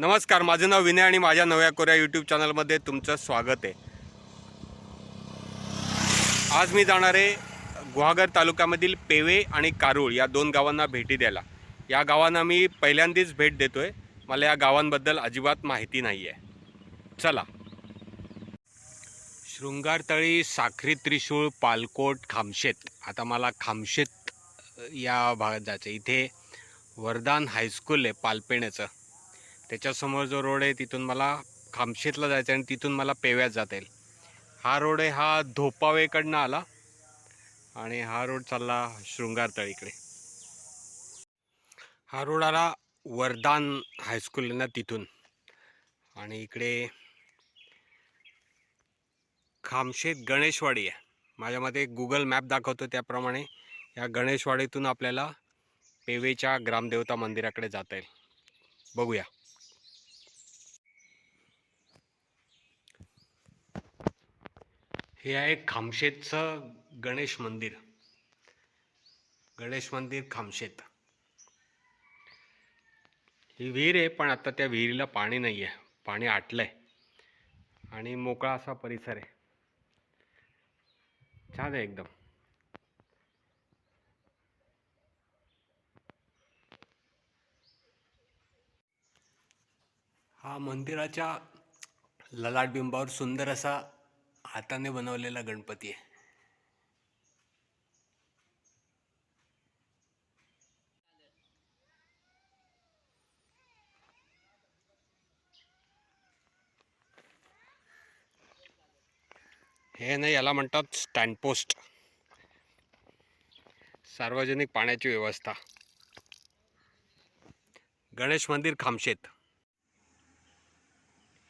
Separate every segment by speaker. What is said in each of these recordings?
Speaker 1: नमस्कार माझं नाव विनय आणि माझ्या नव्या कोऱ्या यूट्यूब चॅनलमध्ये तुमचं स्वागत आहे. आज मी जाणार आहे गुहागर तालुक्यामधील पेवे आणि कारूळ या दोन गावांना भेटी द्यायला. या गावांना मी पहिल्यांदाच भेट देतोय. मला या गावांबद्दल अजिबात माहिती नाही आहे. चला. शृंगारतळी साखरी त्रिशूळ पालकोट खामशेत. आता मला खामशेत या भागात जायचं आहे. इथे वरदान हायस्कूल आहे पालपेण्याचं त्याच्यासमोर जो रोड आहे तिथून मला खामशेतला जायचं आहे आणि तिथून मला पेव्यात जाता येईल. हा रोड आहे हा धोपावेकडनं आला आणि हा रोड चालला शृंगारतळीकडे हा रोड आला वरदान हायस्कूल ना तिथून. आणि इकडे खामशेत गणेशवाडी आहे. माझ्या मते गुगल मॅप दाखवतो त्याप्रमाणे या गणेशवाडीतून आपल्याला पेवेच्या ग्रामदेवता मंदिराकडे जाता येईल. बघूया. हे आहे खामशेतचं गणेश मंदिर. गणेश मंदिर खामशेत. ही विहीर आहे पण आता त्या विहिरीला पाणी नाही आहे पाणी आटलं आहे आणि मोकळा असा परिसर आहे. छान आहे एकदम. हा मंदिराच्या ललाटबिंबावर सुंदर असा हाताने बनवलेला गणपती आहे. हे नाही याला म्हणतात स्टँडपोस्ट सार्वजनिक पाण्याची व्यवस्था. गणेश मंदिर खामशेत.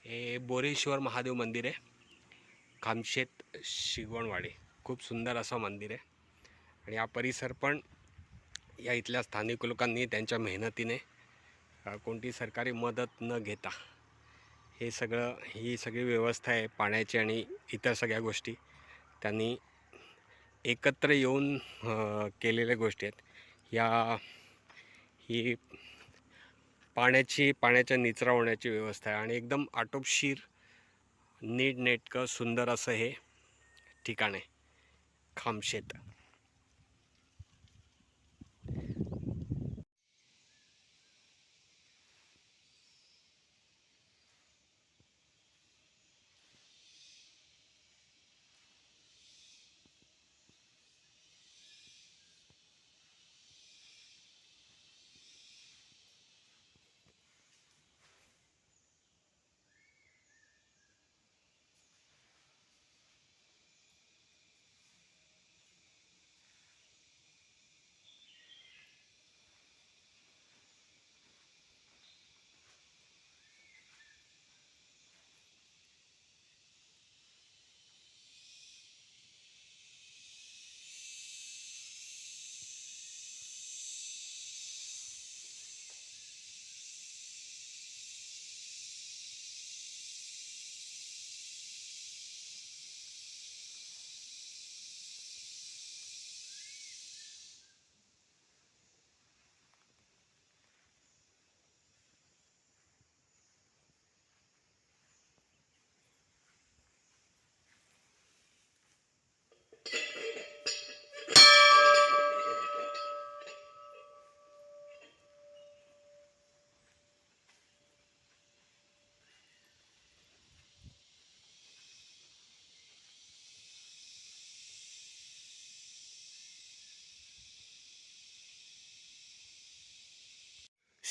Speaker 1: हे बोरेश्वर महादेव मंदिर आहे. खामशेत शिगवणवाडी. खूप सुंदर असं मंदिर आहे. आणि हा परिसर पण या इथल्या स्थानिक लोकांनी त्यांच्या मेहनतीने कोणती सरकारी मदत न घेता हे सगळं ही सगळी व्यवस्था आहे पाण्याची आणि इतर सगळ्या गोष्टी. त्यांनी एकत्र येऊन केलेल्या गोष्टी आहेत. या ही पाण्याची पाण्याच्या निचरा होण्याची व्यवस्था आहे. आणि एकदम आटोपशीर नीटनेटकं सुंदर असं हे ठिकाण आहे. खामशेत.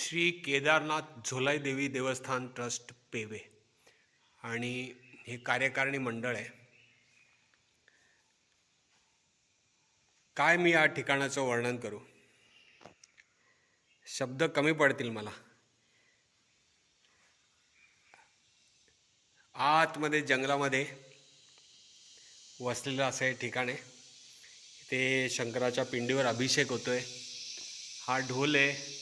Speaker 1: श्री केदारनाथ झोलाई देवी देवस्थान ट्रस्ट पेवे. आणि हे कार्यकारिणी मंडळ आहे. काय मी या ठिकाणाचं वर्णन करू? शब्द कमी पडतील मला. आतमध्ये जंगलामध्ये वसलेलं असं हे ठिकाण आहे. ते शंकराच्या पिंडीवर अभिषेक होतोय. हा ढोल आहे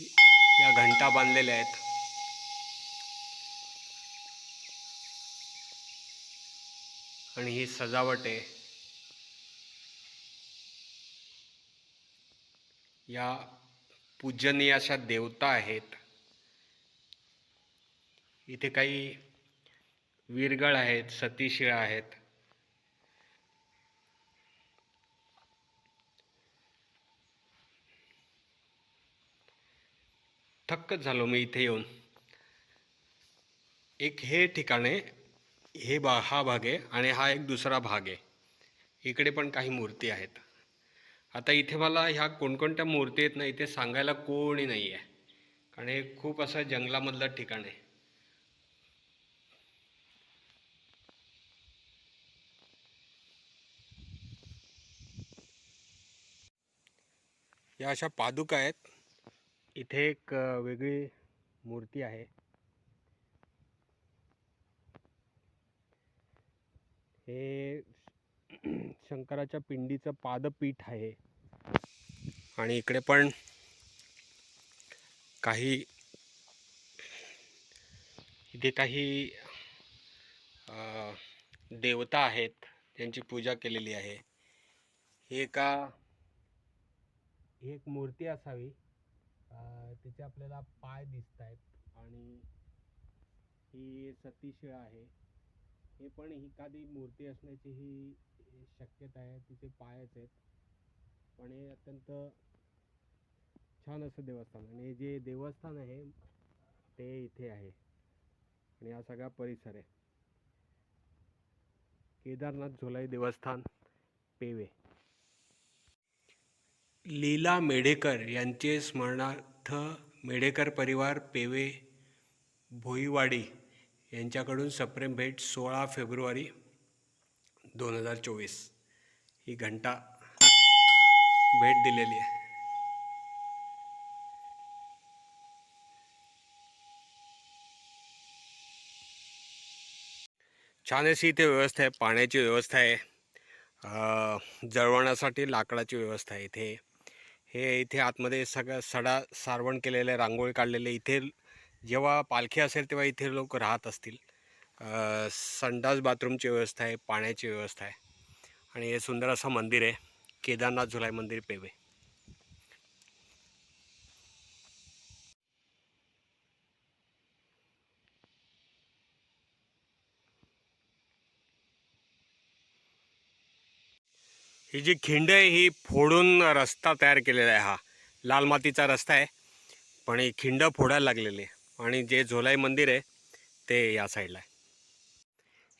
Speaker 1: या घंटा बांधलेल्या आहेत. आणि ही सजावट आहे. या पूजनीय अशा देवता आहेत. इथे काही वीरगळ आहेत सतीशिळा आहेत. थक्कच झालो मी इथे येऊन. एक हे ठिकाण आहे हे बा हा भाग आहे आणि हा एक दुसरा भाग आहे. इकडे पण काही मूर्ती आहेत. आता इथे मला ह्या कोणकोणत्या मूर्ती आहेत ना इथे सांगायला कोणी नाही आहे. कारण हे खूप असं जंगलामधलं ठिकाण आहे. या अशा पादुका आहेत. इथे एक वेगळी मूर्ती आहे. हे शंकराच्या पिंडीचं पादपीठ आहे. आणि इकडे पण काही इथे काही देवता आहेत त्यांची पूजा केलेली आहे. हे का ही एक मूर्ती असावी. तिचे आपल्याला पाय दिसत आहेत आणि ही सतीशिळा आहे. हे पण एखादी मूर्ती असण्याची ही शक्यता आहे. तिचे पायच आहेत. पण हे अत्यंत छान असं देवस्थान आणि हे जे देवस्थान आहे ते इथे आहे. आणि हा सगळा परिसर आहे. केदारनाथ झोलाई देवस्थान पेवे. लीला मेढेकर यांचे स्मरणार्थ मेढेकर परिवार पेवे भोईवाडी यांच्याकडून सप्रेम भेट सोळा फेब्रुवारी दोन हजार चोवीस. ही घंटा भेट दिलेली आहे. छान अशी इथे व्यवस्था आहे पाण्याची व्यवस्था आहे जळवण्यासाठी लाकडाची व्यवस्था आहे इथे. हे इथे आतमध्ये सगळं सडा सारवण केलेले रांगोळी काढलेले इथे जेव्हा पालखी असेल तेव्हा इथे लोक राहत असतील. संडास बाथरूमची व्यवस्था आहे पाण्याची व्यवस्था आहे. आणि हे सुंदर असं मंदिर आहे केदारनाथ झुलाई मंदिर पेवे ही जी खिंड आहे ही फोडून रस्ता तयार केलेला आहे हा. लाल मातीचा रस्ता आहे पण ही खिंड फोडायला लागलेली आहे. आणि जे झोलाई मंदिर आहे ते या साईडला आहे.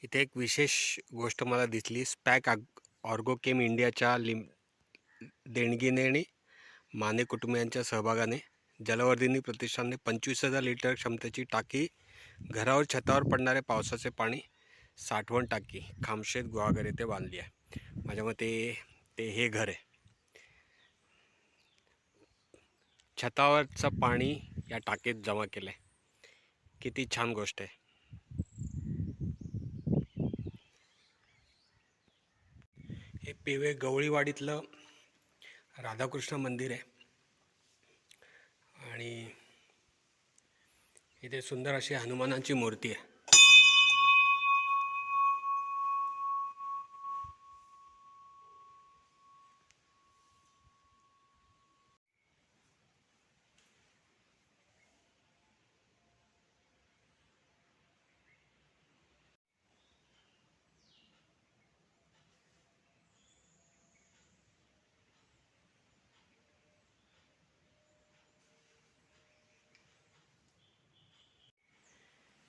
Speaker 1: इथे एक विशेष गोष्ट मला दिसली स्पॅक आग ऑर्गोकेम इंडियाच्या लिम देणगीने आणि माने कुटुंबियांच्या सहभागाने जलवर्धिनी प्रतिष्ठानने पंचवीस हजार लिटर क्षमतेची टाकी घरावर छतावर पडणारे पावसाचे पाणी साठवण टाकी खामशेत गुहागर येथे बांधली आहे. माझ्या मते ते हे घर आहे. छतावरचं पाणी या टाकीत जमा केलं आहे किती छान गोष्ट आहे. हे पिवे गवळीवाडीतलं राधाकृष्ण मंदिर आहे. आणि इथे सुंदर अशी हनुमानाची मूर्ती आहे.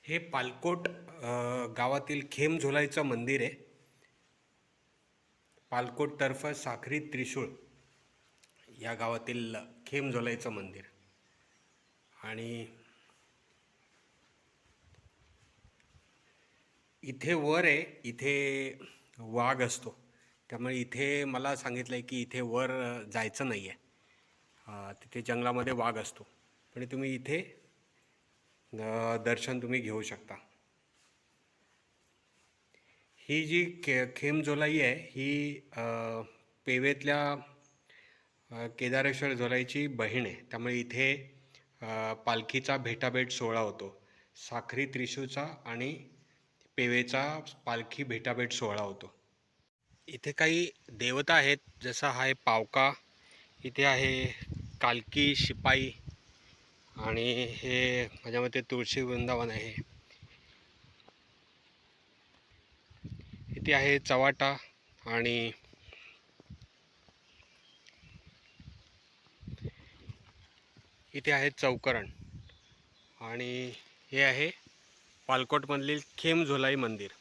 Speaker 1: हे पालकोट गावातील खेमझोलाईचं मंदिर आहे. पालकोटतर्फ साखरी त्रिशूळ या गावातील खेमझोलाईचं मंदिर. आणि इथे वर आहे इथे वाघ असतो. त्यामुळे इथे मला सांगितलं आहे की इथे वर जायचं नाही आहे तिथे जंगलामध्ये वाघ असतो. पण तुम्ही इथे दर्शन तुम्ही घेऊ शकता. ही जी के खेमझोलाई आहे ही पेवेतल्या केदारेश्वर झोलाईची बहीण आहे. त्यामुळे इथे पालखीचा भेटाभेट सोहळा होतो. साखरी त्रिशूचा आणि पेवेचा पालखी भेटाभेट सोहळा होतो. इथे काही देवता आहेत. जसा आहे पावका इथे आहे कालकी शिपाई आणि हे माझ्या मते तुळशी वृंदावन आहे. इथे आहे चवाटा आणि इथे आहे चौकरण आणि हे आहे पालकोटमधील खेमझोलाई मंदिर.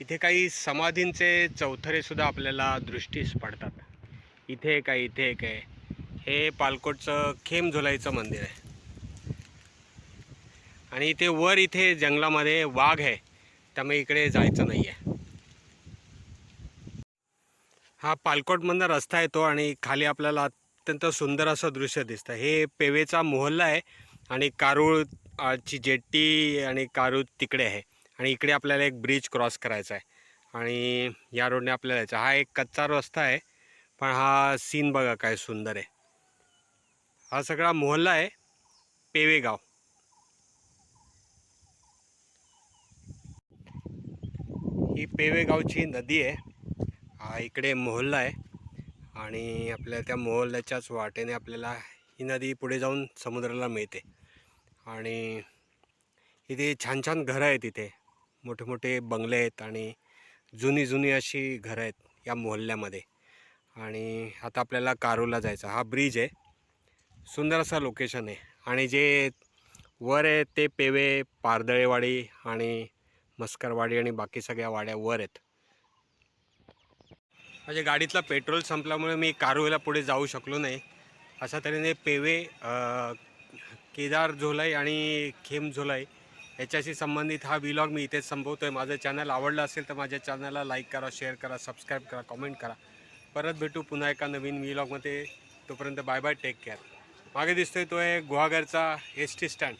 Speaker 1: इथे काही समाधींचे चौथरे सुद्धा आपल्याला दृष्टीस पडतात. इथे एक आहे इथे एक आहे हे पालकोटचं खेमझोलाईचं मंदिर आहे. आणि इथे वर इथे जंगलामध्ये वाघ आहे. त्यामुळे इकडे जायचं नाही आहे हा पालकोटमधनं रस्ता येतो आणि खाली आपल्याला अत्यंत सुंदर असं दृश्य दिसतं. हे पेवेचा मोहल्ला आहे आणि कारूळची जेट्टी आणि कारूळ तिकडे आहे. आणि इकडे आपल्याला एक ब्रिज क्रॉस करायचा आहे. आणि या रोडने आपल्याला यायचं हा एक कच्चा रस्ता आहे. पण हा सीन बघा काय सुंदर आहे. हा सगळा मोहल्ला आहे पेवेगाव. ही पेवेगावची नदी आहे. हा इकडे मोहल्ला आहे आणि आपल्या त्या मोहल्ल्याच्याच वाटेने आपल्याला ही नदी पुढे जाऊन समुद्राला मिळते. आणि इथे छान छान घरं आहेत इथे. मोठे मोठे बंगले आहेत आणि जुनी जुनी अशी घरं आहेत या मोहल्ल्यामध्ये. आणि आता आपल्याला कारूला जायचं हा ब्रिज आहे. सुंदर असं लोकेशन आहे. आणि जे वर आहे ते पेवे पारदळेवाडी आणि मस्करवाडी आणि बाकी सगळ्या वाड्या वर आहेत. माझ्या गाडीतला पेट्रोल संपल्यामुळे मी कारुला पुढे जाऊ शकलो नाही. अशा तऱ्हेने पेवे केदार झोलाई आणि खेम झोलाई याच्याशी संबंधित हा व्लॉग मी इथेच संपवतो आहे माझं चॅनल आवडलं असेल तर माझ्या चॅनलला लाईक करा शेअर करा सबस्क्राईब करा कमेंट करा. परत भेटू पुन्हा एका नवीन व्लॉगमध्ये तोपर्यंत बाय बाय टेक केअर मागे दिसतोय तो आहे गुहागरचा एस टी स्टँड.